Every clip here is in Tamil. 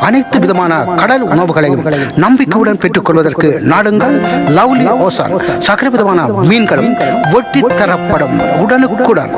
அனைத்து விதமான கடல் உணவுகளையும் நம்பிக்கையுடன் பெற்றுக்கொள்வதற்கு நாடுங்கள். Lovely ocean. சகல விதமான மீன்களும் ஒட்டி தரப்படும் உடனுக்குடன்.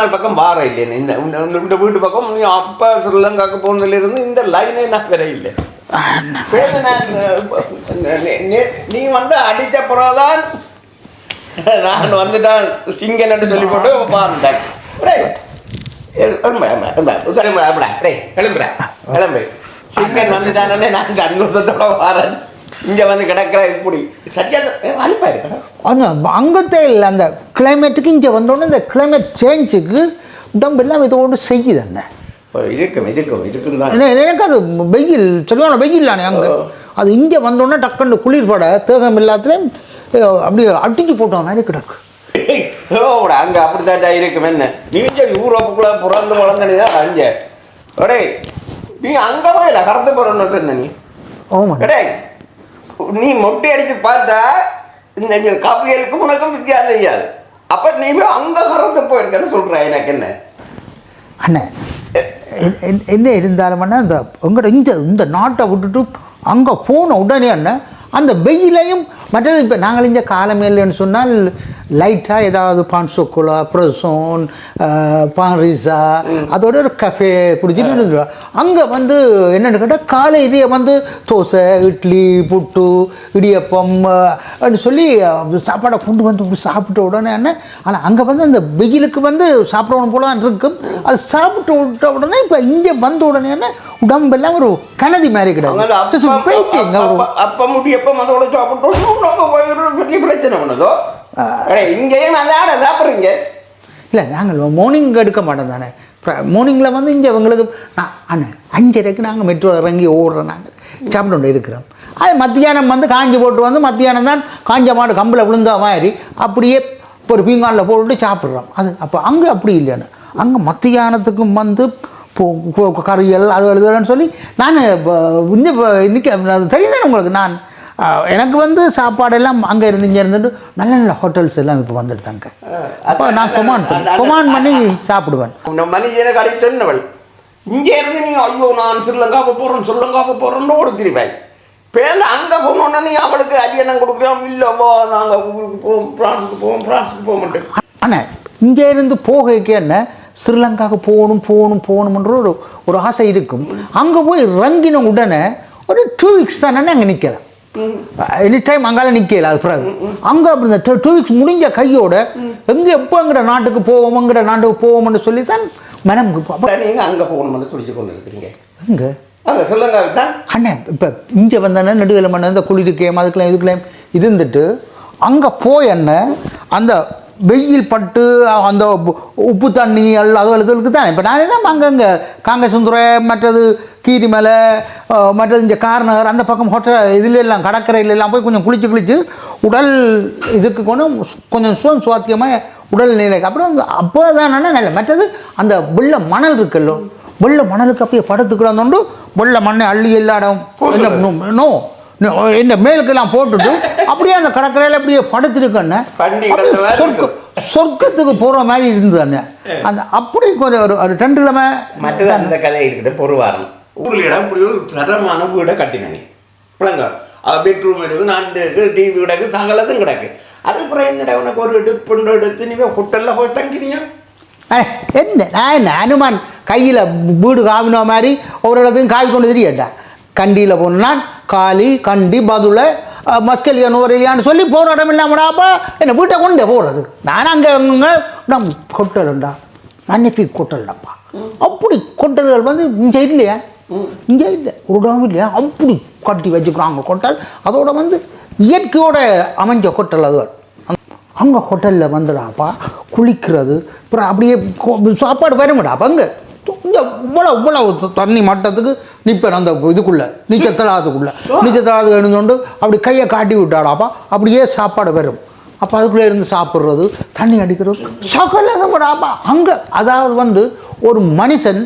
நான் பக்கம் வார இல்லைன்னு இந்த இந்த- வீட்டு பக்கம் நீ அப்பா ஸ்ரீலங்காக்கு போனதுல இருந்து இந்த லைனே நான் வர இல்லை பேரு நான், நீ வந்து அடித்த பிறகுதான் நான் வந்துட்டான். சிங்கன் என்று சொல்லி போட்டு பார்த்தேன் டேய், எ- சரி, டேய், கிளம்புடா, கிளம்பு. சிங்கன் வந்துட்டானே நான் கண்ணுத்தோட வரேன். இங்க வந்து கிடக்குற இப்படி. சரியா அனுப்பாரு ஆனால் அங்கத்தே இல்லை அந்த கிளைமேட்டுக்கு இங்கே வந்தோடனே இந்த கிளைமேட் சேஞ்சுக்கு உடம்பு எல்லாம் இதோடு செய்யுது என்ன இருக்கும் இருக்கும் இருக்கும் தான். எனக்கு அது வெயில் சரியான வெயில் தானே அங்கே. அது இங்கே வந்தோடனே டக்குன்னு குளிர்பட தேகம் எல்லாத்துலேயும் அப்படியே அடிச்சு போட்ட மாதிரி கிடக்கு. ஓடா அங்க அப்படித்தாட்டா இருக்கும் என்ன? நீங்க யூரோப்புக்குள்ள பிறந்து வளர்ந்த நீ தான் அங்க. ஒடே நீ அங்க போயில கடந்து சொன்ன நீ. ஆமாம் ஒடே நீ மொட்டை அடித்து பார்த்தா இந்த காப்பிகளுக்கும் உனக்கும் வித்தியாசம் செய்யாது அப்போ நீ போய் அங்கே கடந்து போயிருக்கன்னு சொல்ற எனக்கு என்ன? அண்ணே என்ன இருந்தாலும் அண்ணா இந்த உங்களோட இந்த இந்த நாட்டை விட்டுட்டு அங்கே போன உடனே அண்ணன் அந்த வெயிலையும் மற்றது இப்போ நாங்கள் இங்கே காலமேலன்னு சொன்னால் லைட்டாக ஏதாவது பான் சொக்குலா ப்ரசோன் பாரிசா அதோட ஒரு கஃபே குடிச்சிட்டு இருந்துருவோம் அங்கே வந்து என்னென்னு கேட்டால் காலையிலேயே வந்து தோசை இட்லி புட்டு இடியப்பம் அப்படின்னு சொல்லி சாப்பாடை கொண்டு வந்து இப்படி சாப்பிட்ட உடனே என்ன? ஆனால் அங்கே வந்து அந்த வெயிலுக்கு வந்து சாப்பிடணும் போல தான் இருக்கும். அது சாப்பிட்டு விட்ட உடனே இப்போ இங்கே வந்த உடனே என்ன? உடம்பெல்லாம் ஒரு கனதி மாதிரி கிடையாது அப்ப- waiting, ஒரு அப்ப- அப்ப முடியப்ப அதோட சாப்பிட்டோம்? போயிடுறது பெரிய பிரச்சனை பண்ணதோ? இங்கேயும் அதாட சாப்பிடுறீங்க. இல்லை நாங்கள் மார்னிங் எடுக்க மாட்டோம் தானே மார்னிங்கில் வந்து இங்கே எங்களுக்கு நான் அண்ணன் அஞ்சரைக்கு நாங்கள் மெட்ரோ இறங்கி ஓடுறோம் நாங்கள் சாப்பிட்டு இருக்கிறோம். அது மத்தியானம் வந்து காஞ்சி போட்டு வந்து மத்தியானம் தான் காஞ்ச மாடு கம்பில் விழுந்த மாதிரி அப்படியே ஒரு பீங்கானில் போட்டு சாப்பிட்றோம். அது அப்போ அங்கே அப்படி இல்லைன்னு அங்கே மத்தியானத்துக்கும் வந்து கறியல் அது எழுதுறேன்னு சொல்லி நான் இன்னும் அது தெரியுதானே உங்களுக்கு? நான் எனக்கு வந்து சாப்பாடெல்லாம் அங்கே இருந்து இங்கே இருந்துட்டு நல்ல நல்ல ஹோட்டல்ஸ் எல்லாம் இப்போ வந்துடுதாங்க. அப்போ நான் அந்த- கொமாண்ட் பண்ணி சாப்பிடுவேன். உன்னை மனுஷனை கடை சொன்னவள் இங்கே இருந்து நீ ஐயோ நான் ஸ்ரீலங்காவுக்கு போகிறேன் ஸ்ரீலங்காவுக்கு போகிறேன்னு ஓடி திருவாய் பேருந்து அங்கே போனோன்னா நீ அவளுக்கு அரியணம் கொடுக்கலாம் இல்லைவா நாங்கள் ஊருக்கு போவோம் ஃப்ரான்ஸுக்கு போவோம் ஃப்ரான்ஸுக்கு போக மாட்டேன் ஆனால் இங்கே இருந்து போகைக்கு என்ன? ஸ்ரீலங்காவுக்கு போகணும் போகணும் போகணுன்ற ஒரு ஒரு ஆசை இருக்கும். அங்கே போய் இறங்கின உடனே ஒரு டூ வீக்ஸ் தானே அங்கே நிற்கலாம் எனி டைம் அங்கால நிற்கல அது பிறகு. அங்கே அப்படி இந்த டூ வீக்ஸ் முடிஞ்ச கையோட எங்கே எப்போங்கிற நாட்டுக்கு போவோமங்கிற நாட்டுக்கு போவோம்னு சொல்லி தான் மனம் நீங்கள் அங்கே போகணும்னு துடிச்சு கொண்டு இருக்கிறீங்க எங்கே? அங்கே தான். அண்ணன் இப்போ இங்கே வந்தானே நடுவில் மண்ணு இந்த குளிருக்கேம் அதுக்கெல்லாம் இதுக்கெல்லாம் இருந்துட்டு அங்கே போய் அண்ணன் அந்த வெயில் பட்டு அந்த உப்பு- தண்ணி எல்லாம் அது இதுக்கு தான். இப்போ நான் என்ன அங்கங்கே காங்கசுந்துரை மற்றது கீரிமலை மற்றது இந்த கார்நகர் அந்த பக்கம் ஹோட்டல் இதுல எல்லாம் கடற்கரையில எல்லாம் போய் கொஞ்சம் குளிச்சு குளிச்சு உடல் இதுக்கு கொஞ்சம் கொஞ்சம் சுவம் சுவாத்தியமாக உடல் நிலை. அப்புறம் அப்போ தான் நல்ல மற்றது அந்த வெள்ள மணல் இருக்குல்லோ வெள்ள மணலுக்கு அப்படியே படுத்துக்கிறாந்தோண்டு வெள்ள மண்ணை அள்ளி எல்லா இடம் நோ இந்த மேலுக்கெல்லாம் போட்டுட்டு அப்படியே அந்த கடற்கரையில் அப்படியே படுத்துருக்கண்ணே சொர்க்க சொர்க்கத்துக்கு போகிற மாதிரி இருந்தது அண்ணே. அந்த அப்படி கொஞ்சம் ஒரு ரெண்டு கிழமை மற்றது அந்த கதை இருக்கட்டும் பொறுவாரம் ஊரில் இடம் இப்படி ஒரு தரமான வீடை கட்டினே பிள்ளைங்க பெட்ரூம் இருக்குது நான் இருக்கு டிவி கிடக்கு சகலதும் கிடக்கு. அதுக்கப்புறம் என்னடா உனக்கு ஒரு டிப்புண்டு எடுத்து நீ ஹோட்டலில் போய் தங்கினியா? என்ன நான் என்ன அனுமான் கையில் வீடு காவின மாதிரி ஒரு இடத்துக்கும் காவி கொண்டு தெரியட்டா? கண்டியில் போனால் காலி கண்டி பதுளை மஸ்கலியா நுவரெலியான்னு சொல்லி போகிற இடம் இல்லாமடாப்பா என்ன வீட்டை கொண்டு போகிறது நான் அங்கே நம் கொட்டலுண்டா மன்னிஃபிக் கொட்டல்டாப்பா அப்படி கொட்டல்கள் வந்து இங்கே இல்லையா? இங்கே இல்லை. ஒரு இடம் இல்லையா? அப்படி கட்டி வச்சுக்கிறாங்க கொட்டல் அதோட வந்து இயற்கையோட அமைஞ்ச கொட்டல் அது. அங்கே ஹோட்டலில் வந்துடாப்பா குளிக்கிறது அப்புறம் அப்படியே சாப்பாடு வருமாடாப்பா அங்கே இந்த இவ்வளோ இவ்வளோ தண்ணி மட்டத்துக்கு நிற்பேன் அந்த இதுக்குள்ளே நீச்சல் தடாகத்துக்கு இருந்தோண்டு அப்படி கையை காட்டி விட்டாடாப்பா அப்படியே சாப்பாடு வரும். அப்போ அதுக்குள்ளே இருந்து சாப்பிட்றது தண்ணி அடிக்கிறது சகலகப்படாப்பா அங்கே அதாவது வந்து ஒரு மனுஷன்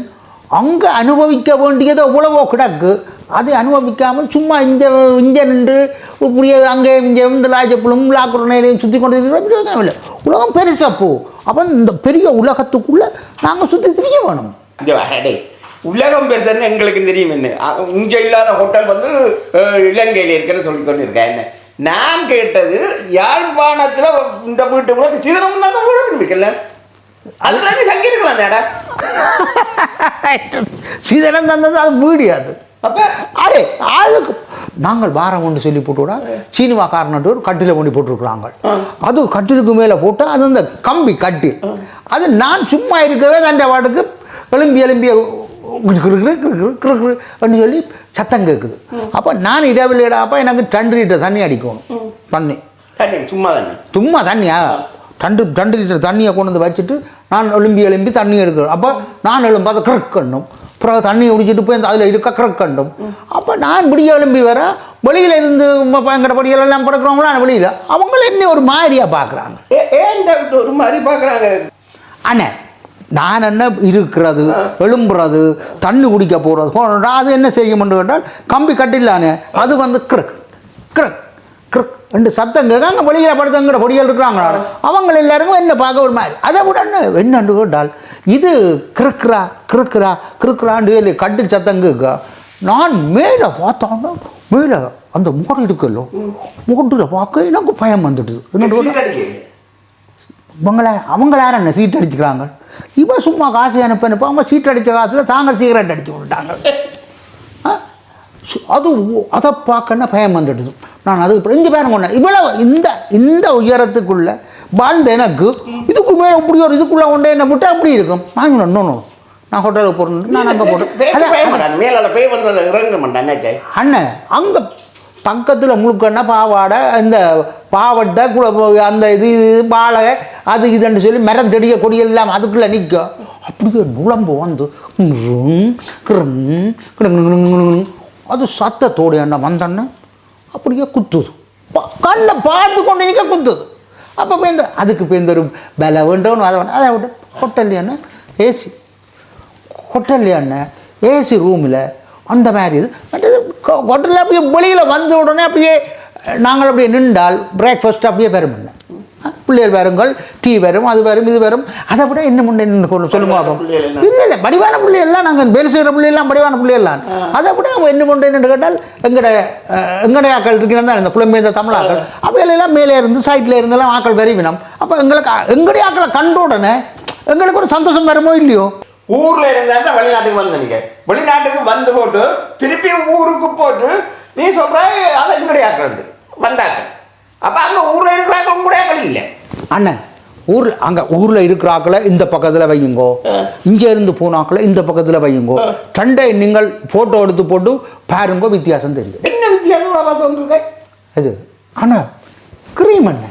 அங்கே அனுபவிக்க வேண்டியது எவ்வளவோ கிடக்கு. அதை அனுபவிக்காமல் சும்மா இந்த இங்கே நின்று இப்படியே அங்கே இங்கே இந்த லாஜப்பிலும் லாக்குறையிலையும் சுற்றி கொண்டு இல்லை. உலகம் பெருசப்போ அப்போ இந்த பெரிய உலகத்துக்குள்ளே நாங்கள் சுற்றி திரிக்க வேணும். இந்த வரடே உலகம் பெருசுன்னு எங்களுக்கு தெரியும் என்ன? அ- இல்லாத ஹோட்டல் வந்து இலங்கையில் இலங்கையில இருக்குன்னு சொல்லி கொண்டு என்ன? நான் கேட்டது யாழ்ப்பாணத்தில் இந்த வீட்டுக்குள்ள சிதறம் தான் கூட இருக்குல்ல சீதனம் தந்தது அது வீடு அது. அப்ப? அடே அதுக்கு நாங்கள் வாரம் ஒன்று சொல்லி போட்டுவிடா சீனிவா காரணட்டு ஒரு கட்டில கொண்டு போட்டிருக்கிறாங்க. அது கட்டிலுக்கு மேலே போட்டு அது அந்த கம்பி கட்டி. அது நான் சும்மா இருக்கவே தண்டை வாட்டுக்கு எலும்பி எலும்பிய அப்படின்னு சொல்லி சத்தம் கேட்குது. அப்போ நான் இரவில் அப்போ எனக்கு ரெண்டு லிட்டர் தண்ணி அடிக்கணும். தண்ணி. தண்ணி சும்மா தண்ணி. சும்மா தண்ணியா? ரெண்டு ரெண்டு லிட்டர் தண்ணியை கொண்டு வந்து வச்சுட்டு நான் எலும்பி எலும்பி தண்ணி எடுக்கணும் அப்போ நான் எழும்பி அதை கிரக்கணும் அப்புறம் தண்ணியை குடிச்சிட்டு போய் அதில் இருக்க கிரக்கண்டும் அப்போ நான் விடிய எலும்பி வர வெளியில் இருந்து எங்கட படிகள் எல்லாம் படுக்கிறவங்களா? வெளியில். அவங்கள என்ன ஒரு மாதிரியாக பார்க்குறாங்க ஏ- ஏன் ஒரு மாதிரி பாக்குறாங்க. அண்ணே நான் என்ன இருக்கிறது எழும்புறது தண்ணி குடிக்க போகிறது அது என்ன செய்யும்னு கேட்டால் கம்பி கட்டிலானே அது வந்து கிரக் கிரக் ரெண்டு சத்தம் கேட்காங்க வெளியில் படுத்தங்கிற பொடிகள் இருக்கிறாங்க அவங்க எல்லாருக்கும் என்ன பார்க்க ஒரு மாதிரி. அதை விட என்ன என்னன்னு கேட்டால் இது கிறுக்குறா கிறுக்குறா கிறுக்குறான்னு சொல்லி கட்டு சத்தம் கேட்க நான் மேலே பார்த்தோன்னா மேலே அந்த முகடு இருக்குல்லோ முகட்டில் பார்க்க எனக்கு பயம் வந்துடுது. அடிக்கல இவங்கள அவங்கள யார் என்ன சீட் அடிச்சுக்கிறாங்க இவன் சும்மா காசு அனுப்ப அனுப்ப அவங்க சீட் அடித்த காசில் தாங்க சிகரெட் அடிச்சு விட்டாங்க அது அதை பார்க்கன்னா பயம் வந்துடுது. நான் அது இங்கே பாருங்க ஒன்று இவ்வளவு இந்த இந்த உயரத்துக்குள்ள வாழ்ந்த எனக்கு இதுக்கு மேலே இப்படி ஒரு இதுக்குள்ளே கொண்டு என்ன விட்டு அப்படி இருக்கும். நான் இன்னும் நான் ஹோட்டலுக்கு போகிறேன் நான் அங்கே போட்டேன் அண்ணன் அங்கே பக்கத்தில் முழுக்கன்னா பாவாடை இந்த பாவட்டை குல அந்த இது இது பாலை அது இதுன்னு சொல்லி மரம் செடிய கொடி எல்லாம் அதுக்குள்ளே நிற்கும் அப்படியே நுழம்பு வந்து அது சத்தத்தோடு என்ன வந்தோன்னே? அப்படியே குத்துது. கண்ணை பார்த்து கொண்டு நிற்க குத்துது. அப்போ இந்த அதுக்கு பேருந்து ஒரு விலை வேண்டோன்னு அதை அதை விட்டு ஹோட்டல்லையான ஏசி ஹோட்டல்லையான ஏசி ரூமில் அந்த மாதிரி இது. மற்றது ஹோட்டலில் அப்படியே வெளியில் வந்த உடனே அப்படியே நாங்கள் அப்படியே நின்றால் பிரேக்ஃபாஸ்ட் அப்படியே வரும் முடியும் பிள்ளைகள் வருங்கள் டீ வரும் அது வரும் இது வரும். அதை விட என்ன முன்னே சொல்லுங்க? இல்லை இல்லை படிவான பிள்ளைகள்லாம் நாங்கள் வேலை செய்கிற பிள்ளைகள்லாம் படிவான பிள்ளைகள்லாம். அதை விட அவங்க என்ன என்னன்னு கேட்டால் எங்கட அஹ், எங்கட ஆக்கள் இருக்கிறது இந்த புலம்பெயர்ந்த தமிழ் ஆக்கள். அவைகளெல்லாம் மேலே இருந்து சைட்டில் இருந்தெல்லாம் ஆக்கள் வெறிவினம் அப்போ எங்களுக்கு எங்களுடைய ஆக்களை கண்ட உடனே எங்களுக்கு ஒரு சந்தோஷம் வருமோ இல்லையோ? ஊர்ல இருந்தா தான் வெளிநாட்டுக்கு வந்து நீங்க வெளிநாட்டுக்கு வந்து போட்டு திருப்பி ஊருக்கு போட்டு நீ சொல்ற அதை எங்களுடைய ஆக்கள் வந்தாங்க அப்ப அங்க ஊர்ல இருக்கிறாங்க உங்களுடைய ஆக்கள் இல்லை. அண்ணன் ஊர் அங்கே ஊரில் இருக்கிறாக்களை இந்த பக்கத்தில் வையுங்கோ. இங்கே இருந்து போனாக்களை இந்த பக்கத்தில் வையுங்கோ. ரெண்டை நீங்கள் ஃபோட்டோ எடுத்து போட்டு பாருங்கோ வித்தியாசம் தெரியும் என்ன வித்தியாசம் அது ஆனால் க்ரீம் என்ன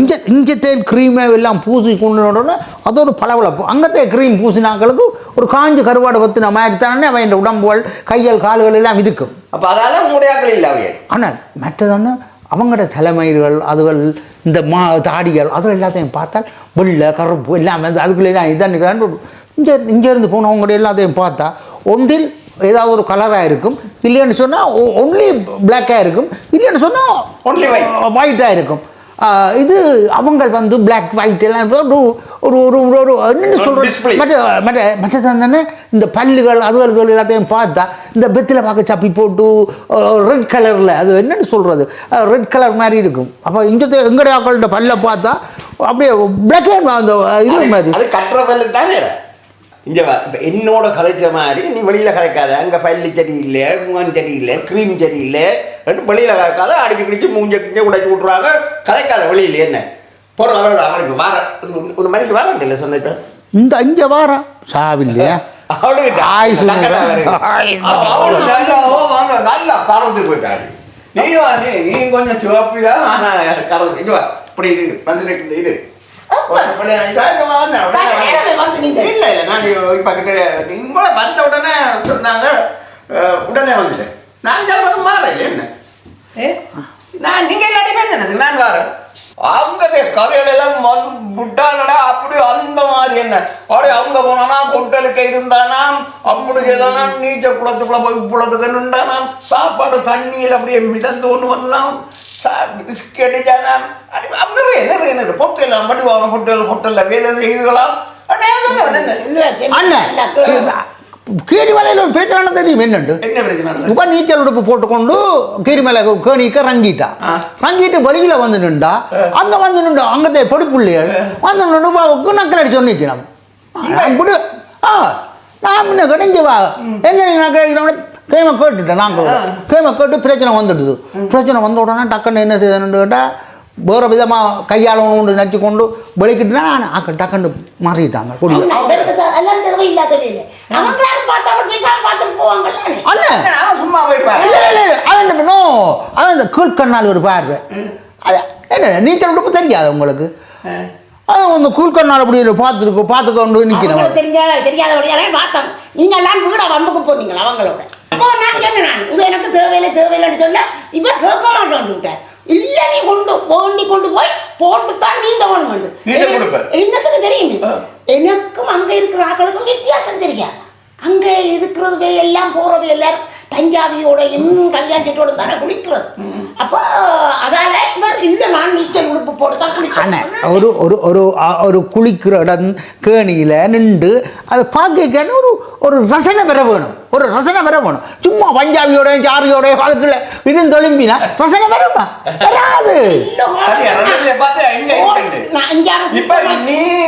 இங்கே இஞ்சத்தே க்ரீமை எல்லாம் பூசி கொண்டு அது ஒரு பளபளப்பு அங்கத்தே க்ரீம் பூசினாக்களுக்கு ஒரு காஞ்சு கருவாடு பற்றின மாதிரி தானே அவன் இந்த உடம்புகள் கைகள் கால்கள் எல்லாம் இருக்கும். அப்ப அதால உங்களுடைய இல்லை ஆனால் மற்றதான அவங்களோட தலைமயிர்கள் அதுகள் இந்த மா தாடிகள் அது எல்லாத்தையும் பார்த்தால் வெள்ளை கருப்பு எல்லாம் வந்து அதுக்குள்ளே தான் இதான் இங்கே இங்கேருந்து போனவங்க எல்லாத்தையும் பார்த்தா ஒன்றில் ஏதாவது ஒரு கலராக இருக்கும். இல்லைன்னு சொன்னால் ஒன்லி பிளாக்காக இருக்கும். இல்லைன்னு சொன்னால் white. ஒயிட்டாக இருக்கும். இது அவங்க வந்து பிளாக் ஒயிட் எல்லாம். ஒரு ஒரு ஒரு ஒரு. சொல்கிறது மற்ற மற்ற மற்றது தானே இந்த பல்லுகள் அதுகள் இதுகள் எல்லாத்தையும் பார்த்தா இந்த பெத்தில் பார்க்க சப்பி போட்டு ரெட் கலரில் அது என்னன்னு சொல்கிறது ரெட் கலர் மாதிரி இருக்கும். அப்போ இந்த எங்கடைய ஆக்களோட பல்லை பார்த்தா அப்படியே பிளாக் அண்ட் அந்த இது மாதிரி. அது கட்டுற பல்லு தானே இங்க என்னோட கதைச்ச மாதிரி நீ வெளியில கதைக்காத அங்க பல்லு செடி இல்லை முகன் செடி இல்லை க்ரீம் செடி இல்லை ரெண்டு வெளியில கதைக்காத அடிச்சு கிடிச்சு மூஞ்ச கிஞ்ச உடைச்சு விட்ருவாங்க கதைக்காத வெளியில என்ன? அவனுக்கு வார ஒரு மணிக்கு வாரண்ட் இல்லை சொன்ன இப்ப இந்த இங்கே வாரம் சாவில்லையா? அவனுக்கு ஆய் சொல்லுங்க. டக்கட்டா வருது. ஆய் அப்ப அவனு நல்லா, ஓ, வாங்க, நல்லா காரணத்துக்கு போயிட்டாரு நீ வா நீ கொஞ்சம் சிவப்பு தான் ஆனா கலந்து இது வா. இப்படி இரு மனுஷனுக்கு இது இல்ல இல்ல நான் இப்போ கிட்ட நீங்கள வந்த உடனே சொன்னாங்க உடனே வந்துட்டேன். நான் ஜலபரம் மாறல என்ன? ஏ? நான் நீங்க எல்லாருமே எனக்கு நான் வரேன். அவங்க கதைகள் எல்லாம் வந்து புட்டானடா அப்படி அந்த மாதிரி என்ன? அப்படியே அவங்க போனானா கொட்டலுக்கு இருந்தானாம் அப்படி ஏதானாம் நீச்சல் குளத்துக்குள்ள போய் குளத்துக்கு நின்றானாம் சாப்பாடு தண்ணியில் அப்படியே மிதந்து ஒன்று வந்தான். பிஸ்கெட் ஜானாம் நிறைய நிறைய நிறைய பொட்டெல்லாம் மட்டும் பொட்டல் பொட்டல்ல வேலை செய்துகளாம். அண்ணன் கீரி மலையில் ஒரு பிரச்சனை தெரியும்? என்னண்டு? என்ன பிரச்சனை நடந்தது? இப்ப நீச்சல் உடுப்பு போட்டுக்கொண்டு கீரிமலை கேணிக்க ரங்கிட்டா. ரங்கிட்டு வெளியில வந்து நின்றா அங்க வந்து நின்றா அங்கத்தை பொடிப்புள்ளிகள் வந்து நின்று பாவுக்கு நக்கல் அடிச்சு நிற்கிறோம் அப்படி ஆ. நான் முன்ன கடைஞ்சு வா. என்ன நீங்க நக்கல் கேம கேட்டுட்டேன் நாங்கள் கேம கேட்டு பிரச்சனை வந்துடுது. பிரச்சனை வந்த உடனே டக்குன்னு என்ன செய்யணும்னு கேட்டால் வேறு விதமாக கையால் ஒன்று நச்சு கொண்டு வெளிக்கிட்டுனா அக்க டக்குன்னு மாறிட்டாங்க. குடி இவருக்கு த- எல்லாம் தேவையில்லாத வேலை அவங்களாரும் பார்த்தா அவர் பேசாம பார்த்துட்டு போவாங்கல்ல அண்ணன் நான் சும்மா போய்ப்பேன் இல்ல இல்ல இல்ல அவன் இந்த- no, அவன் இந்த கீழ்கண்ணால் ஒரு பார்வை அது என்ன நீச்சல் உடுப்பு தெரியாது உங்களுக்கு? அவன் இந்த கீழ்கண்ணால் அப்படி பார்த்துருக்கு பார்த்து கொண்டு அவங்களுக்கு நிற்கிறவன் தெரிஞ்ச தெரியாதபடியாலே பார்த்தோம் நீங்க எல்லாம் வீட வம்புக்கு போனீங்களா அவங்களோட? அப்போ நான் சொன்னேன் நான் இது எனக்கு தேவையில்லை தேவையில்லைன்னு சொல்ல இவர் கேட்க மாட்டோம் விட்டார். இல்ல நீ கொண்டு வேண்டி கொண்டு போய் போட்டு தான் நீந்த வேணும். என்னத்துக்கு தெரியும். எனக்கும் அங்க இருக்கிற ஆட்களுக்கும் வித்தியாசம் தெரியாது. அங்க இருக்கிறது எல்லாம் போறது எல்லாரும் பஞ்சாபியோடையும் கல்யாணத்தோட தானே குளிக்கிறது. அப்போ அதால இவர் இல்ல நான் நீச்சல் உடுப்பு போட்டு தான் குளிக்கிறேன் ஒரு ஒரு ஒரு ஒரு குளிக்கிற இடம் கேணியில் நின்று அதை பார்க்க ஒரு ஒரு ரசனை பெற வேணும். ஒரு ரசனை பெற வேணும். சும்மா பஞ்சாபியோட ஜாரியோட வாழ்க்கையில் விருந்தொழும்பினா ரசனை பெறமா வராது.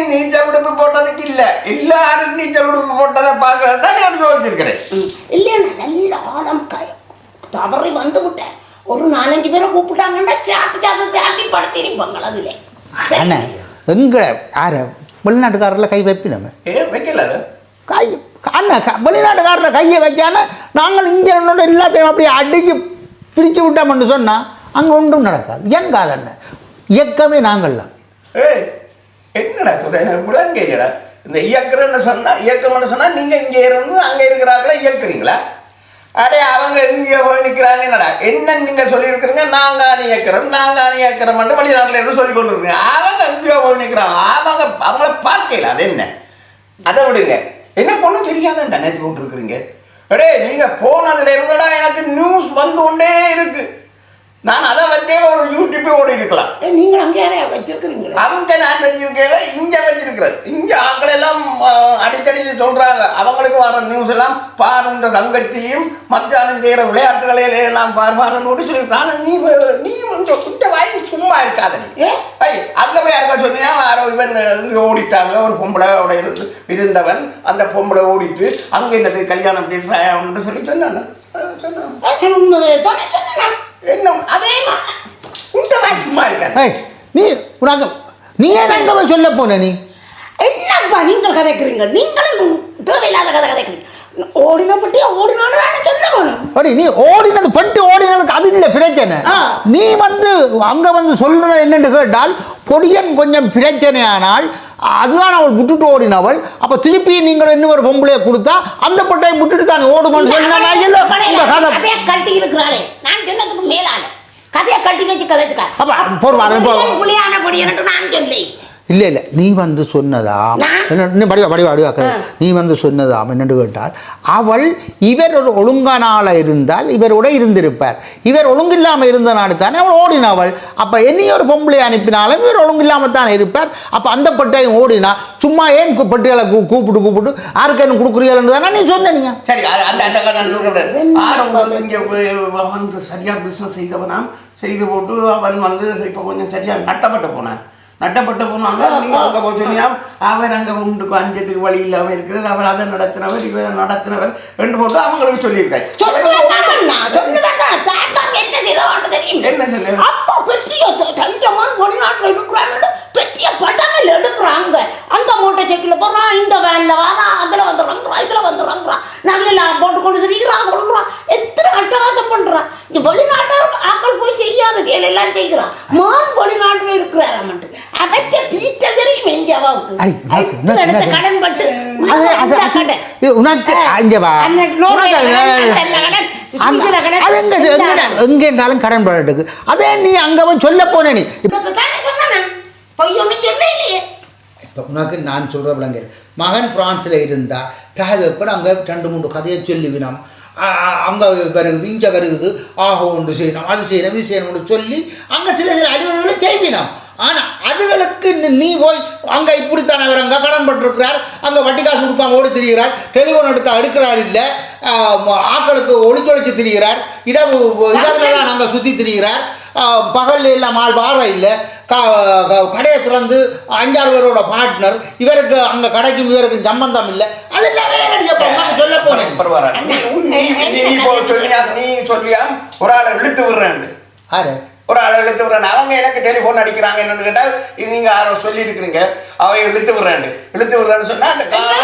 நீச்சல் உடுப்பு போட்டதுக்கு இல்ல. எல்லாரும் நீச்சல் உடுப்பு போட்டதை பார்க்கறது தான் நான் யோசிச்சிருக்கிறேன் இல்லையா நல்ல ஆழம் கை தவறி வந்து விட்டேன் ஒரு நாலஞ்சு பேரை கூப்பிட்டாங்கன்னா சாத்தி சாத்தி சாத்தி படுத்திருப்பாங்க அதுல அண்ணன் எங்களை யார? வெளிநாட்டுக்காரில் கை வைப்பினமே ஏ வைக்கல கை அண்ணன் வெளிநாட்டுக்காரரை கையை வைக்கான நாங்கள் இங்கே என்னோட எல்லாத்தையும் அப்படியே அடிச்சு பிரித்து விட்டோம்னு சொன்னால் அங்கே ஒன்றும் நடக்காது. எங்காது அண்ணன் இயக்கமே நாங்கள்லாம் ஏய் என்னடா சொல்ற? எனக்கு இந்த இயக்கம்னு சொன்னால் இயக்கம்னு சொன்னால் நீங்கள் இங்கே இருந்து அங்கே இருக்கிறாங்களா இயக்குறீங்களா? அடே அவங்க இங்கே போய் நிற்கிறாங்க என்னடா? என்ன நீங்கள் சொல்லியிருக்கிறீங்க? நாங்க அணி இயக்கிறோம் நாங்க அணி இயக்கிறோம் இருந்து சொல்லி கொண்டு இருக்கீங்க அவங்க இங்கே போய் நிற்கிறாங்க அவங்க அவங்கள பார்க்கல. அது என்ன? அதை விடுங்க. என்ன பொண்ணும் தெரியாதுண்டா நேற்று கொண்டு இருக்கிறீங்க அடே நீங்க போனதுல இருந்தடா எனக்கு நியூஸ் வந்து கொண்டே இருக்கு. நான் அதை வச்சே ஒரு யூடியூப்பே ஓடி இருக்கலாம். நீங்கள் அங்கே யாரையா வச்சிருக்கிறீங்களா? அங்க நான் வச்சிருக்கேன் இங்க வச்சிருக்கிறேன் இங்க ஆட்கள் எல்லாம் அடிக்கடி சொல்றாங்க. அவங்களுக்கு வர நியூஸ் எல்லாம் பாருன்ற தங்கச்சியும் மத்தியானம் செய்யற விளையாட்டுகளை எல்லாம் பார் பாருன்னு சொல்லிருக்காங்க நீ நீ இந்த வாய் சும்மா இருக்காத நீ அங்க போய் யாருக்கா சொன்னியா யாரோ இவன் இங்க ஓடிட்டாங்க ஒரு பொம்பளை இருந்தவன் அந்த பொம்பளை ஓடிட்டு அங்க என்னது கல்யாணம் பேசுறான்னு சொல்லி சொன்னாங்க. உண்மையை தானே சொன்னேன் என்ன அதே இந்த வாய் சும்மா நீ உனக்கு நீ ஏன் அங்கே போய் சொல்ல போன நீ? என்னப்பா நீங்கள் கதைக்கிறீங்க? நீங்களும் தேவையில்லாத கதை கதைக்கிறீங்க. ஓடின பட்டியா ஓடினோன்னு சொல்ல வேணும் அடி நீ ஓடினது பட்டு ஓடினதுக்கு அது இல்லை பிரச்சனை. நீ வந்து அங்க வந்து சொல்றது என்னன்னு கேட்டால் பொடியன் கொஞ்சம் பிரச்சனையானால் அதுதான் அவள் விட்டுட்டு ஓடினவள். அப்ப திருப்பி நீங்கள் இன்னும் ஒரு பொம்பளைய கொடுத்தா அந்த பொட்டையை விட்டுட்டு தான் ஓடுமான்னு சொன்னா நான் இல்ல, இந்த கதை கதையை கட்டி இருக்கிறாளே. நான் சொன்னதுக்கு மேலான கதையை கட்டி வச்சு கதைச்சுக்க அப்ப, போடு, வரேன், போ. புளியான பொடி என்று நான் சொல்லி இல்ல இல்ல. நீ வந்து சொன்னதாம்? என்ன நீ படிவா படிவா படிவா. நீ வந்து சொன்னதாம். என்னன்னு கேட்டால் அவள் இவர் ஒரு ஒழுங்கானால இருந்தால் இவரோட இருந்திருப்பார். இவர் ஒழுங்கில்லாம இருந்த நாடு தானே அவள் ஓடினவள் அப்ப என்னைய ஒரு பொம்பளை அனுப்பினாலும் இவர் ஒழுங்கில்லாம தானே இருப்பார். அப்ப அந்த பட்டையும் ஓடினா சும்மா ஏன் பட்டியலை கூ- கூப்பிட்டு கூப்பிட்டு யாருக்கேனும் கொடுக்குறீங்கன்னு தானே நீ சொன்ன நீங்க? சரி அந்த அந்த கதை அந்த கதை. என்ன ஆரம்பத்துல கதை? இங்க போய் வந்து சரியா பிசினஸ் செய்தவனாம். செய்து போட்டு அவன் வந்து இப்ப கொஞ்சம் சரியா நட்டப்பட்டு போனான். நட்டப்பட்டு போனாங்க. அங்க சொன்னியா அவர் அங்க உண்டுக்கு அஞ்சத்துக்கு வழி இல்லாம இருக்கிறார். அவர் அதை நடத்தினவர் இவர் நடத்தினவர் என்று போட்டு அவங்களுக்கு சொல்லியிருக்காரு என்ன சொல்லு? அப்போ பெரிய தஞ்சமான் வெளிநாட்டில் இருக்கிறாங்க பெரிய படங்கள் எடுக்கிறாங்க. அந்த மூட்டை செக்கில் போடுறான் இந்த வேனில் வரான் அதில் வந்து ரங்குறான் இதில் வந்து ரங்குறான் நகையெல்லாம் போட்டு கொண்டு திரிகிறான் கொடுக்குறான் எத்தனை அட்டகாசம் பண்ணுறான் இந்த வெளிநாட்டு செய்யாத கேள் எல்லாம் செய்கிறான் மான் அவற்றை தெரியும் எங்க அவாவுக்கு. ஐ, நாக்கு, எத்தனை இடத்த நாக்கு. கடன் பட்டு அது அது இந்த அது கடை. இது உனக்கு அஞ்சு வா அன்னைக்கு நூறு உனக்கு அது- கடை, அந்த கடை, சுவிசில கடை, அது எங்க இந்த எங்க கடை. எங்க இருந்தாலும் கடன் படத்துக்கு அதே நீ அங்க போய் சொல்ல போனே நீ. இப்போ உனக்கு நான் சொல்கிற விளங்கல் மகன் பிரான்ஸில் இருந்தா தகப்பன் அங்கே ரெண்டு மூணு கதையை சொல்லுவினோம்? அங்கே வருகுது இங்கே வருகுது. ஆஹோ ஒன்று செய்யணும் அது செய்யணும் இது செய்யணும்னு சொல்லி அங்கே சில சில அறிவுரைகளை செய்வினோம் ஆனால் அதுகளுக்கு நீ- போய் அங்கே இப்படித்தானே அவர் அங்கே கடன் பட்டிருக்கிறார் அங்கே வட்டி காசு கொடுக்காம ஓடி திரிகிறார் டெலிஃபோன் எடுத்து அடுக்கிறார் இல்லை ஆக்களுக்கு ஒளிச்சொழிச்சு திரிகிறார் இரவு இரவுல தான் நாங்கள் சுற்றி திரிகிறார். பகல்ல எல்லாம் ஆள் வார இல்லை. கடையை திறந்து அஞ்சாறு பேரோட பார்ட்னர் இவருக்கு அங்கே கடைக்கும் இவருக்கும் சம்பந்தம் இல்லை. அதெல்லாம் வேறடியப்பா உனக்கு சொல்ல போனேன் பரவாயில்ல. நீ சொல்லியா நீ சொல்லியா? ஒரு ஆளை இழுத்து விடுறேன் ஆறு ஒரு ஆளை இழுத்து விடுறேன். அவங்க எனக்கு டெலிஃபோன் அடிக்கிறாங்க என்னன்னு கேட்டால் இது நீங்க யாரோ சொல்லி இருக்கிறீங்க அவங்க இழுத்து விடுறேன் இழுத்து விடுறேன்னு சொன்னா அந்த காலை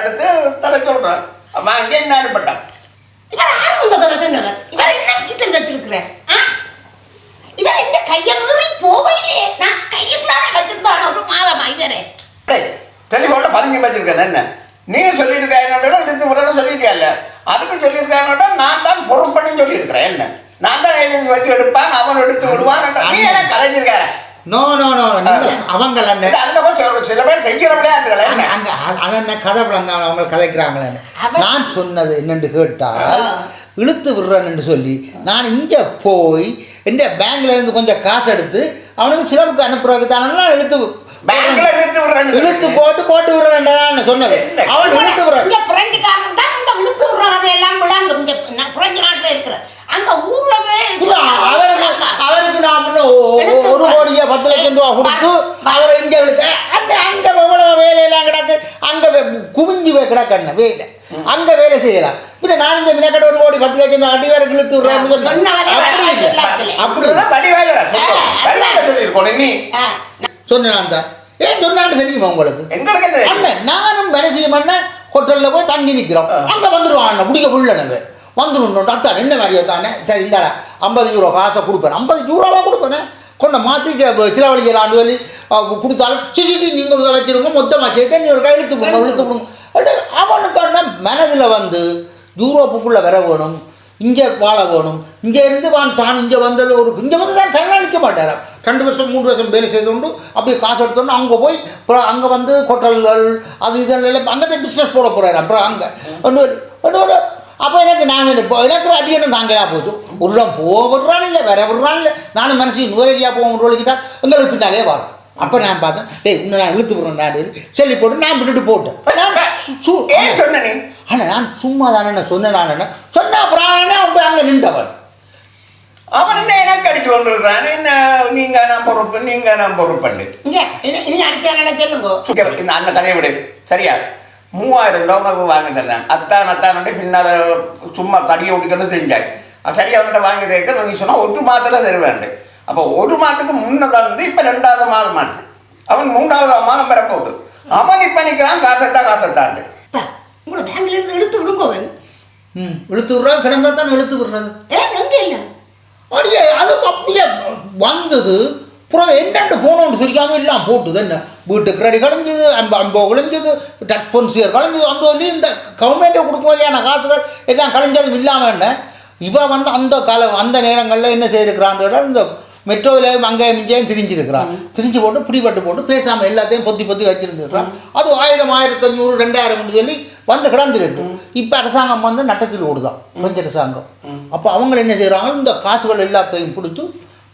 எடுத்து தலை சொல்றேன். அம்மா அங்கே என்ன அனுப்பட்டான் இவர் இந்த கதை சொன்னவர்? இவர் என்ன வீட்டில் வச்சிருக்கிறார் என்ன கையை மீறி போகலையே நான் கையுக்குள்ளார வச்சிருந்தான ஒரு மாதமா இவரே. டெலிஃபோன்ல பதுங்கி வச்சிருக்கேன் என்ன? நீ சொல்லியிருக்க என்னோட இழுத்து விடுறேன்னு சொல்லிட்டியல்ல? அதுக்கும் சொல்லியிருக்காங்க நான் தான் பொறுப்பு பண்ணி சொல்லியிருக்கிறேன் என்ன? நான் தான் ஏஜென்சி வச்சு எடுப்பான் அவன் எடுத்து விடுவான் நீ எனக்கு கலைஞ்சிருக்க? நோ நோ நோ அவங்க இது அந்த பக்கம் சில பேர் செய்கிற விளையாட்டுகள் அங்க அது என்ன கதை விளங்க அவங்க கதைக்கிறாங்களேன்னு அவ- நான் சொன்னது என்னென்று கேட்டால் இழுத்து விடுறேன்னு சொல்லி நான் இங்கே போய் இந்த பேங்க்ல இருந்து கொஞ்சம் காசு எடுத்து அவனுக்கு சிலவுக்கு அனுப்புறதுக்கு தானே. நான் இழுத்து. போட்டு போட்டு விடுறேன் சொன்னது. அவன் இழுத்து விடுறான். இங்க பிரெஞ்சுக்காரன் தான் இந்த இழுத்து விடுறது எல்லாம் விளங்கும் இங்க நான் பிரெஞ்சு நாட்டுல இருக்கிறேன் அங்க ஊர்ல போய் இல்ல, அவருக்கு அவருக்கு நான் ஒரு கோடியே பத்து லட்சம் ரூபா கொடுத்து அவரை இங்க இழுக்க அங்க அங்க எவ்வளவு வேலையெல்லாம் கிடக்கு. அங்க குவிஞ்சு போய் கிடக்கு அண்ணன் வேலை. அங்க வேலை செய்யலாம். பின்ன நான் இந்த மினக்கட ஒரு கோடி பத்து லட்சம் கட்டி வேற இழுத்து சொன்னேன் நான் தான். ஏன் சொன்னான்னு தெரியுமா உங்களுக்கு? அண்ணன் நானும் மனசியம் அண்ணன் ஹோட்டலில் போய் தங்கி நிற்கிறோம் அங்கே வந்துடுவான் அண்ணன் பிடிக்க புள்ளனது வந்துடும் அத்தான். என்ன மாதிரியோ தானே சரி இந்தாடா. ஐம்பது யூரோ காசை கொடுப்பேன். ஐம்பது யூரோவாக கொடுப்பேனே கொண்ட மாற்றி சிலவழிக்கலான்னு சொல்லி கொடுத்தாலும் சிசிக்கு நீங்கள் வச்சிருங்க. மொத்தமாக சேர்த்து நீ ஒரு கை இழுத்து போங்க இழுத்து போடுங்க அட, அவனுக்கான மனதில் வந்து யூரோப்புக்குள்ளே வர வேணும் இங்கே வாழ வேணும் இங்கே இருந்து வான் தான் இங்கே வந்தது ஒரு இங்கே வந்து தான் கல்யாணிக்க மாட்டாராம் ரெண்டு வருஷம் மூணு வருஷம் வேலை செய்து கொண்டு அப்படியே காசு எடுத்தோன்னு அங்கே போய் அப்புறம் அங்கே வந்து ஹோட்டல்கள் அது இதெல்லாம் அங்கே தான் பிஸ்னஸ் போட போகிறாரு அப்புறம் அங்கே. ஒன்று ஒன்று அப்போ எனக்கு நான் இப்போ எனக்கு அதிகம் தாங்களா போச்சு? உள்ள போகிறான் போக இல்லை வேற விடுறான் இல்லை. நானும் மனசு நுழையா போக நுழைக்கிட்டா எங்களுக்கு பின்னாலே வரும் அப்போ நான் பார்த்தேன் டேய் இன்னும் நான் இழுத்து விடுறேன் நான் சொல்லி போட்டு நான் விட்டுட்டு போட்டேன். நான் ஏன் சொன்ன நீ ஆனால் நான் சும்மா தானே சொன்னேன் நான் சொன்னா அப்புறம் அவன் போய் அங்கே நின்றவன். அவன் என்ன எனக்கு அடிச்சு கொண்டிருக்கிறான் என்ன நீங்க நான் பொறுப்பு நீங்க நான் பொறுப்பு இங்க இனி- இனி அடிச்சா என்ன சொல்லுங்க? இந்த அந்த கதையை விடு. சரியா? மூவாயிரம் ரூபா உனக்கு வாங்கி தந்தேன் அத்தான் அத்தான் பின்னால சும்மா தடியை ஓட்டிக்கணும் செஞ்சாய். சரியா அவன்கிட்ட வாங்கி தேக்க நீ சொன்னா ஒரு மாதத்துல தருவேன். அப்போ ஒரு மாதத்துக்கு முன்னதான் வந்து இப்ப ரெண்டாவது மாதம் ஆச்சு. அவன் மூன்றாவது மாதம் பெற போகுது அவன் இப்ப நிக்கிறான் காசத்தா காசத்தாண்டு. உங்களை பேங்க்ல இருந்து இழுத்து விடுங்கோவன். ம் இழுத்து விடுறா கிடந்தா தான் இழுத்து விடுறது? ஏ எங்க இல்ல. அப்படியே அது அப்படியே வந்தது. அப்புறம் என்னென்று போனோன்னு தெரியாம எல்லாம் போட்டுது என்ன? வீட்டு கிரெடிட் கலைஞ்சது அம்ப அம்போ விளைஞ்சது டச் பொன்சியர் கலைஞ்சது அந்த வழி இந்த கவர்மெண்ட்டை கொடுக்கும்போதேயான காசுகள் எல்லாம் கலைஞ்சதும் இல்லாமல் என்ன? இவ வந்து அந்த கால அந்த நேரங்களில் என்ன செய்திருக்கிறான்ற இந்த மெட்ரோவில் அங்கேயும் இங்கேயும் திரிஞ்சிருக்கிறான். திரிஞ்சு போட்டு பிடிபட்டு போட்டு பேசாமல் எல்லாத்தையும் பொத்தி பொத்தி வச்சிருந்துருக்கான் அது ஆயிரம் ஆயிரத்தி ஐநூறு ரெண்டாயிரம் சொல்லி வந்து கிடந்திருக்கு. இப்போ அரசாங்கம் வந்து நட்டத்தில் ஓடுதான் பிரெஞ்சு அரசாங்கம். அப்போ அவங்க என்ன செய்கிறாங்க இந்த காசுகள் எல்லாத்தையும் கொடுத்து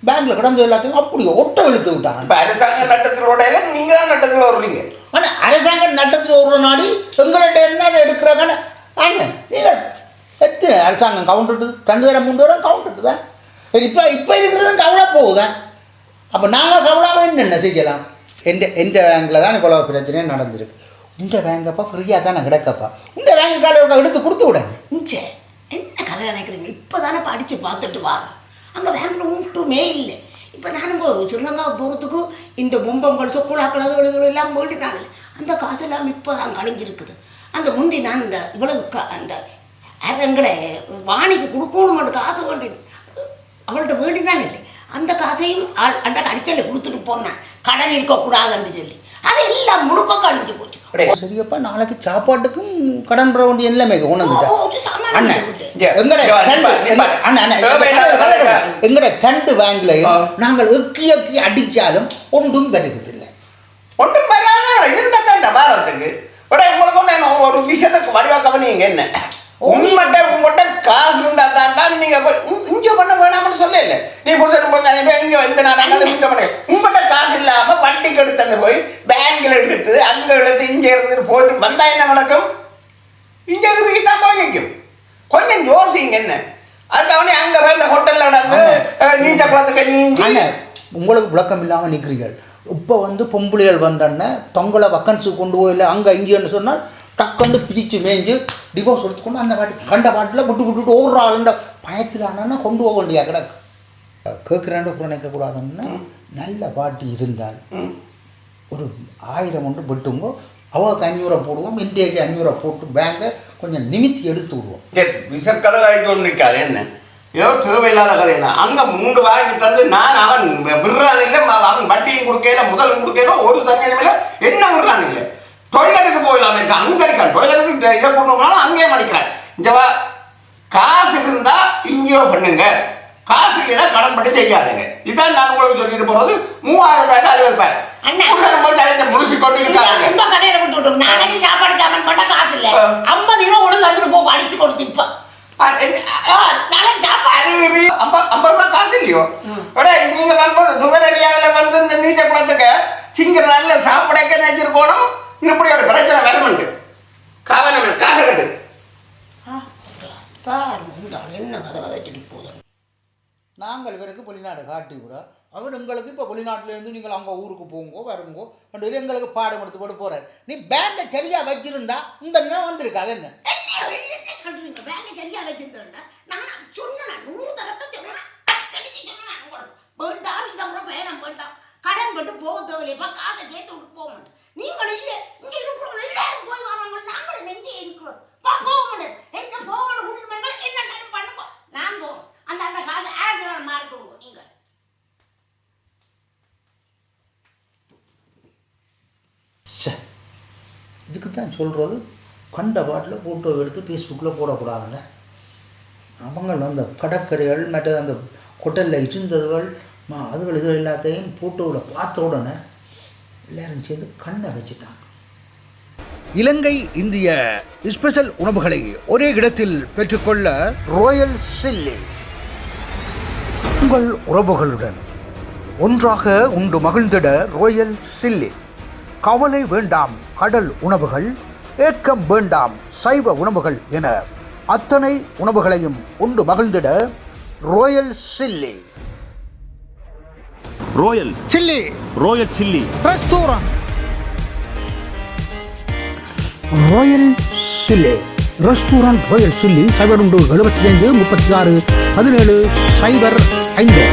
பேங்க்ல கிடந்த எல்லாத்தையும் அப்படி ஒட்ட இழுத்து விட்டாங்க. இப்ப அரசாங்க நட்டத்தில் உடையில நீங்க தான் நட்டத்தில் வருவீங்க ஆனால் அரசாங்கம் நட்டத்தில் ஒரு நாடி எங்கள்கிட்ட என்ன அதை எடுக்கிறாங்கன்னு? அண்ணன் நீங்கள் எத்தனை அரசாங்கம் கவுண்டுட்டு ரெண்டு தரம் மூணு தரம் கவுண்டுட்டு தான் இப்போ இப்போ இருக்கிறது கவலை போகுதா? அப்போ நாங்கள் கவலாமல் என்னென்ன செய்யலாம்? எந்த எந்த பேங்கில் தான் இவ்வளோ பிரச்சனையே நடந்திருக்கு. இந்த பேங்கப்பா ஃப்ரீயாக தானே கிடக்கப்பா? இந்த பேங்க் காலையில் எடுத்து கொடுத்து விட இஞ்சே என்ன கதை நினைக்கிறீங்க? இப்போ தானே படித்து பார்த்துட்டு வாரேன். அங்கே பேங்கில் ஒன்றுமே இல்லை. இப்போ நானும் போய் ஸ்ரீலங்கா போகிறதுக்கு இந்த மும்பங்கள் சொக்குழாக்கள் அது இது எல்லாம் போயிட்டுனாங்க அந்த காசு எல்லாம் இப்போ தான் கழிஞ்சிருக்குது. அந்த முந்தி நான் இந்த இவ்வளவு க- அந்த அரங்களை வாணிக்கு கொடுக்கணும் காசு வேண்டி அவள்கிட்ட வேண்டிதான் இல்லை. அந்த காசையும் ஆள்- அந்த கடிச்சல கொடுத்துட்டு போனேன் கடன் இருக்கக்கூடாதுன்னு சொல்லி. அது எல்லாம் முழுக்க கழிஞ்சு போச்சு சரியப்பா நாளைக்கு சாப்பாட்டுக்கும் கடன் பெற வேண்டிய எல்லாமே கொண்டு எங்கட இங்க வா, டெண்டு- நிப்பாரு, நிப்பாரு. அண்ணா, அண்ணா, தேவையில்லாத கதை- கதை- கதை. எங்கட டெண்டு பேங்க்லயும் ஆ. நாங்கள் எக்கி எக்கி அடிச்சாலும் ஒன்றும் பெருகுதில்லை ஒன்றும் பாரத்துக்கு. விட உங்களுக்கு ஒண்ணு என்ன, ஒரு விஷயத்துக்கு வடிவா கவனிங்க என்ன. உங்கள்கிட்ட உங்கள்கிட்ட காசு இருந்தா தான்டா நீங்க போய் உ- இங்க பண்ண வேணாம்னு சொல்லல. நீ புதுசு போங்க இங்க வந்து நான் நாங்கள் இங்க பண்ண. உங்கள்கிட்ட காசு இல்லாம வட்டிக்கு எடுத்துட்டு போய் பேங்க்ல எடுத்து அங்க எடுத்து இங்க இருந்து போயிட்டு வந்தா என்ன நடக்கும்? இங்க இருக்கு தான் போய் நிற்கும் கொஞ்சம் யோசிங்க என்ன. அதுக்காக அங்க போய் இந்த ஹோட்டல்ல நடந்து நீச்ச குளத்துக்கு நீஞ்சி உங்களுக்கு விளக்கம் இல்லாமல் நிற்கிறீர்கள் இப்போ வந்து பொம்பளைகள் வந்தோடனே தொங்கலை வக்கன்ஸுக்கு கொண்டு போய் இல்லை அங்கே இங்கேன்னு சொன்னால் டக்குன்னு பிரித்து மேய்ஞ்சு டிவோர்ஸ் எடுத்துக்கொண்டு அந்த பாட்டு கண்ட பாட்டில் விட்டு விட்டுட்டு ஓடுறாளுன்ற பயத்தில் ஆனால் கொண்டு போக வேண்டிய கிடக்கு. கேட்குறாண்டு கூட நிற்கக்கூடாதுன்னா நல்ல பாட்டி இருந்தால் ஒரு ஆயிரம் ஒன்று விட்டுங்கோ அவளுக்கு அஞ்சூரை போடுவோம் இந்தியாவுக்கு அஞ்சூரை போட்டு பேங்கை கொஞ்சம் நிமித்தி எடுத்து விடுவோம். விசக்கதை ஆகிட்டு ஒன்று இருக்காது என்ன? ஏதோ தேவையில்லாத கதை என்ன? அங்க மூன்று வாங்கி தந்து நான் அவன் விடுறான் இல்லை அவன் வட்டியும் கொடுக்கல முதலும் கொடுக்கல ஒரு சந்தேகம் இல்லை என்ன விடுறான் இல்லை டொய்லெட்டுக்கு போயிடலாம் இருக்கு அங்க அடிக்கிறான் டொய்லெட்டுக்கு இதை போடணும்னாலும் அங்கேயே அடிக்கிறான் இந்த வா. காசு இருந்தா இங்கேயோ பண்ணுங்க. காசு இல்லைன்னா கடன் பட்டு செய்யாதுங்க. இதான் நான் உங்களுக்கு சொல்லிட்டு போறது. மூவாயிரம் ரூபாய்க்கு அலுவல். பாரு முடிச்சு கொண்டு இருக்காங்க இந்த கடையில விட்டு விட்டு நாளைக்கு சாப்பாடு சாமான் பண்ண காசு இல்ல. ஐம்பது ரூபா கொண்டு வந்துட்டு போ அடிச்சு கொடுத்து இப்ப. நீங்க வரும்போது நுவரெலியாவில் வந்து இந்த நீச்ச குளத்துக்கு சிங்கிற நல்ல சாப்பிடக்க நினைச்சிருக்கணும் இப்படி ஒரு பிரச்சனை வரணுண்டு காவலம் காசகட்டு என்ன கதை கதைச்சிட்டு போதும் நாங்கள் இவருக்கு வெளிநாடு காட்டி விட அவர் எங்களுக்கு இப்போ வெளிநாட்டிலேருந்து நீங்கள் அங்கே ஊருக்கு போங்கோ வருங்கோ ரெண்டு எங்களுக்கு பாடம் எடுத்து போட்டு போகிறார் நீ பேங்கை சரியாக வச்சிருந்தா இந்த நேரம் வந்திருக்கு அது என்ன? சொல்றீங்க? வேலை சரியா வச்சிருந்தேன்டா நான் சொன்னேன்? நூறு தரத்தை சொன்னேன்? வேண்டாம் இந்த முறை வேணாம் வேண்டாம். மட்டும் போக தேவையில்லையப்பா காசை சேர்த்து விட்டு போக மாட்டேன். நீங்களும் இல்லை இங்கே இருக்கிறவங்க எல்லாரும் போய் வராங்க நாங்களும் நெஞ்சே இருக்கிறோம். பா போக மாட்டேன் எந்த போகணும் குடும்பங்கள் என்ன டைம் பண்ணுங்க. நான் போவோம் அந்த அந்த காசை ஆடு மாறி கொடுங்க நீங்கள் இதுக்கு தான் சொல்கிறது கண்ட பாட்டில் ஃபோட்டோ எடுத்து ஃபேஸ்புக்கில் போடக்கூடாதுல்ல? அவங்க அந்த கடற்கரைகள் மற்ற அந்த ஹோட்டலில் இருந்தவர்கள் மா அதுகள் இது எல்லாத்தையும் போட்டோவில் பார்த்த உடனே எல்லாரும் சேர்ந்து கண்ணை வச்சுட்டாங்க. இலங்கை இந்திய ஸ்பெஷல் உணவுகளை ஒரே இடத்தில் பெற்றுக்கொள்ள ரோயல் சில்லி உங்கள் உறவுகளுடன் ஒன்றாக உண்டு மகிழ்ந்திட ரோயல் சில்லி கவலை வேண்டாம் கடல் உணவுகள் ஏக்கம் வேண்டாம் சைவ உணவுகள் என அத்தனை உணவுகளையும் உண்டு மகிழ்ந்திட royal chilli royal chilli royal chilli restaurant royal chilli restaurant royal chilli cipher ஒன்று எழுபத்தி ஐந்து முப்பத்தி ஆறு பதினேழு சைபர் ஐந்து.